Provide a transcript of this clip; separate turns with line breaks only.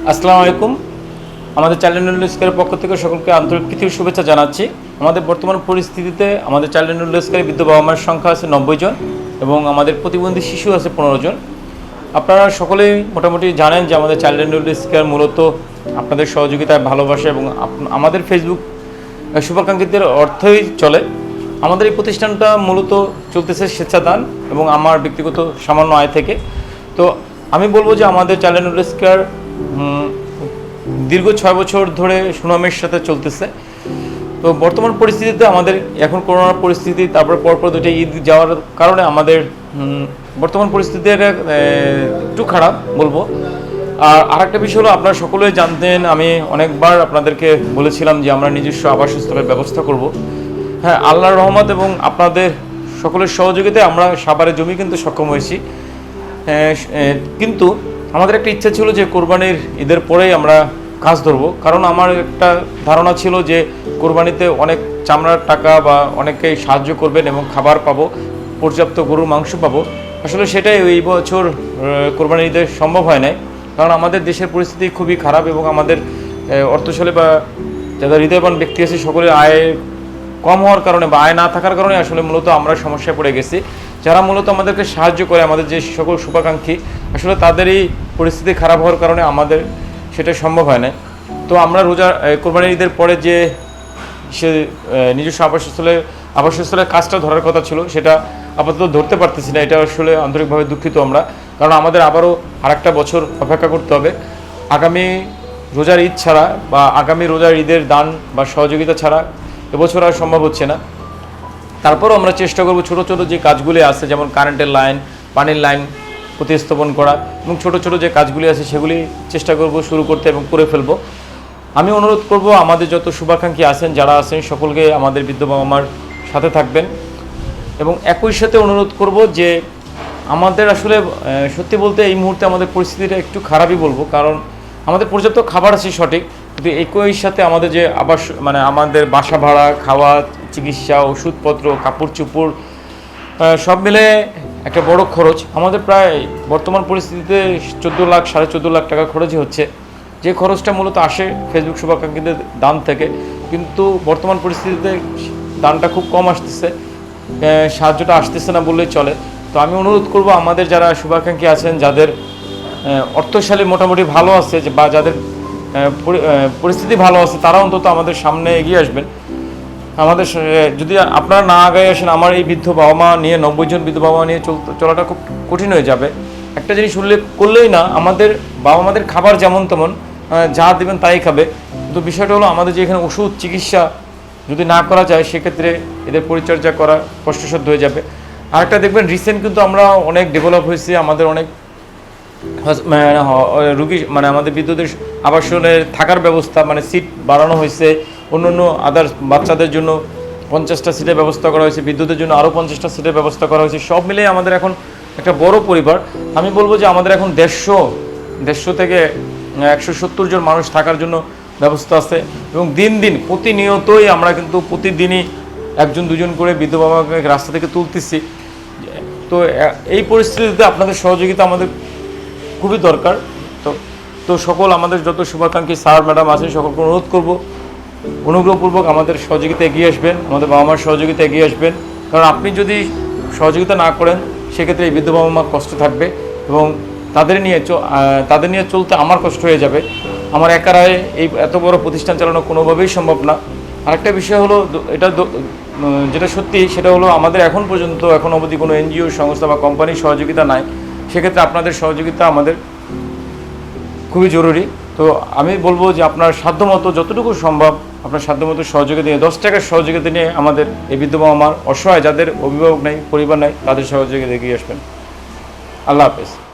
আসসালামু আলাইকুম। আমাদের চাইল্ড স্কুলের পক্ষ থেকে সকলকে আন্তরিক প্রীতির শুভেচ্ছা জানাচ্ছি। আমাদের বর্তমান পরিস্থিতিতে আমাদের চাইল্ড স্কুলের বৃদ্ধ বাবা মায়ের সংখ্যা আছে নব্বই জন এবং আমাদের প্রতিবন্ধী শিশু আছে পনেরো জন। আপনারা সকলেই মোটামুটি জানেন যে আমাদের চাইল্ড স্কেয়ার মূলত আপনাদের সহযোগিতায় ভালোবাসা এবং আমাদের ফেসবুক শুভাকাঙ্ক্ষীদের অর্থই চলে। আমাদের এই প্রতিষ্ঠানটা মূলত চলতেছে স্বেচ্ছাদান এবং আমার ব্যক্তিগত সামান্য আয় থেকে। তো আমি বলব যে আমাদের চাইল্ড স্কেয়ার দীর্ঘ ছয় বছর ধরে সুনামের সাথে চলতেছে। তো বর্তমান পরিস্থিতিতে আমাদের এখন করোনার পরিস্থিতি তারপর পরপর দুটো ঈদ যাওয়ার কারণে আমাদের বর্তমান পরিস্থিতির একটু খারাপ বলব। আর আরেকটা বিষয় হলো আপনারা সকলেই জানতেন আমি অনেকবার আপনাদেরকে বলেছিলাম যে আমরা নিজস্ব আবাসস্থলের ব্যবস্থা করব। হ্যাঁ আল্লাহর রহমত এবং আপনাদের সকলের সহযোগিতায় আমরা সাভারে জমি কিন্তু সক্ষম হয়েছি। হ্যাঁ, কিন্তু আমাদের একটা ইচ্ছা ছিল যে কোরবানির ঈদের পরেই আমরা কাজ ধরবো। কারণ আমার একটা ধারণা ছিল যে কোরবানিতে অনেক চামড়ার টাকা বা অনেকেই সাহায্য করবেন এবং খাবার পাবো পর্যাপ্ত গরুর মাংস পাবো। আসলে সেটাই এই বছর আহ, কোরবানির ঈদে সম্ভব হয় নাই। কারণ আমাদের দেশের পরিস্থিতি খুবই খারাপ এবং আমাদের অর্থশালী বা যারা হৃদয়বান ব্যক্তি আছে সকলের আয় কম হওয়ার কারণে বা আয় না থাকার কারণে আসলে মূলত আমরা সমস্যায় পড়ে গেছি। যারা মূলত আমাদেরকে সাহায্য করে আমাদের যে সকল শুভাকাঙ্ক্ষী আসলে তাদের এই পরিস্থিতি খারাপ হওয়ার কারণে আমাদের সেটা সম্ভব হয় না তো আমরা রোজা এ, কোরবানির ঈদের পরে যে সে নিজস্ব আবাসস্থলে আবাসস্থলের কাজটা ধরার কথা ছিল সেটা আপাতত ধরতে পারতেছি না। এটা আসলে আন্তরিকভাবে দুঃখিত আমরা। কারণ আমাদের আবারও আরেকটা বছর অপেক্ষা করতে হবে। আগামী রোজার ঈদ ছাড়া বা আগামী রোজার ঈদের দান বা সহযোগিতা ছাড়া এবছর আর সম্ভব হচ্ছে না। তারপরও আমরা চেষ্টা করব ছোট ছোট যে কাজগুলি আছে, যেমন কারেন্টের লাইন পানির লাইন প্রতিস্থাপন করা এবং ছোট ছোট যে কাজগুলি আছে সেগুলি চেষ্টা করব শুরু করতে এবং করে ফেলব। আমি অনুরোধ করব আমাদের যত শুভাকাঙ্ক্ষী আছেন, যারা আছেন, সকলকে আমাদের বৃদ্ধ বাবা মার সাথে থাকবেন। এবং একই সাথে অনুরোধ করব যে আমাদের আসলে সত্যি বলতে এই মুহূর্তে আমাদের পরিস্থিতিটা একটু খারাপই বলব, কারণ আমাদের পর্যাপ্ত খাবার আছে সঠিক। কিন্তু একই সাথে আমাদের যে আবাস মানে আমাদের বাসা ভাড়া, খাওয়া, চিকিৎসা, ওষুধপত্র কাপড় চুপড় সব মিলে একটা বড় খরচ। আমাদের প্রায় বর্তমান পরিস্থিতিতে চোদ্দ লাখ, সাড়ে চোদ্দ লাখ টাকা খরচই হচ্ছে। যে খরচটা মূলত আসে ফেসবুক শুভাকাঙ্ক্ষীদের দান থেকে, কিন্তু বর্তমান পরিস্থিতিতে দানটা খুব কম আসতেছে। সাহায্যটা আসতেছে না বললেই চলে। তো আমি অনুরোধ করব আমাদের যারা শুভাকাঙ্ক্ষী আছেন, যাদের অর্থশালী মোটামুটি ভালো আছে, বা যাদের পরিস্থিতি ভালো আছে তারা অন্তত আমাদের সামনে এগিয়ে আসবেন। আমাদের যদি আপনারা না আগায় আসেন, আমার এই বৃদ্ধ বাবা মা নিয়ে, নব্বই জন বৃদ্ধ বাবা নিয়ে চলাটা খুব কঠিন হয়ে যাবে। একটা জিনিস উল্লেখ করলেই না, আমাদের বাবা মাদের খাবার যেমন তেমন যা দেবেন তাই খাবে। কিন্তু বিষয়টা হলো, আমাদের যে এখানে ওষুধ, চিকিৎসা যদি না করা যায়, সেক্ষেত্রে এদের পরিচর্যা করা কষ্টসাধ্য হয়ে যাবে। আরেকটা দেখবেন রিসেন্ট কিন্তু আমরা অনেক ডেভেলপ হয়েছে, আমাদের অনেক মানে রুগী মানে আমাদের বিদ্যুতের আবাসনের থাকার ব্যবস্থা মানে সিট বাড়ানো হয়েছে। অন্য অন্য আদার্স বাচ্চাদের জন্য পঞ্চাশটা সিটের ব্যবস্থা করা হয়েছে, বিদ্যুতের জন্য আরও পঞ্চাশটা সিটের ব্যবস্থা করা হয়েছে। সব মিলিয়ে আমাদের এখন একটা বড় পরিবার। আমি বলব যে আমাদের এখন দেড়শো দেড়শো থেকে একশো সত্তর জন মানুষ থাকার জন্য ব্যবস্থা আছে। এবং দিন দিন, প্রতিনিয়তই আমরা কিন্তু প্রতিদিনই একজন, দুজন করে বৃদ্ধ বাবাকে রাস্তা থেকে তুলতেছি। তো এই পরিস্থিতিতে আপনাদের সহযোগিতা আমাদের খুবই দরকার। তো তো সকল আমাদের যত শুভাকাঙ্ক্ষী স্যার, ম্যাডাম আছেন, সকলকে অনুরোধ করব, অনুগ্রহপূর্বক আমাদের সহযোগিতা এগিয়ে আসবেন, আমাদের বাবা মার সহযোগিতা এগিয়ে আসবেন। কারণ আপনি যদি সহযোগিতা না করেন, সেক্ষেত্রে এই বৃদ্ধ বাবা মা কষ্ট থাকবে এবং তাদের নিয়ে তাদের নিয়ে চলতে আমার কষ্ট হয়ে যাবে। আমার একারায় এই এত বড় প্রতিষ্ঠান চালানো কোনোভাবেই সম্ভব না। আরেকটা বিষয় হলো এটা যেটা সত্যি, সেটা হলো আমাদের এখন পর্যন্ত এখন অবধি কোনো এনজিও, সংস্থা বা কোম্পানির সহযোগিতা নাই। সেক্ষেত্রে আপনাদের সহযোগিতা আমাদের খুবই জরুরি। তো আমি বলব যে আপনার সাধ্যমতো যতটুকু সম্ভব আপনার সাধ্যমতো সহযোগিতা নিয়ে, দশ টাকার সহযোগিতা নিয়ে আমাদের এই বিদ্যমান আমার অসহায়, যাদের অভিভাবক নাই, পরিবার নাই, তাদের সহযোগিতা এগিয়ে আসবেন। আল্লাহ হাফেজ।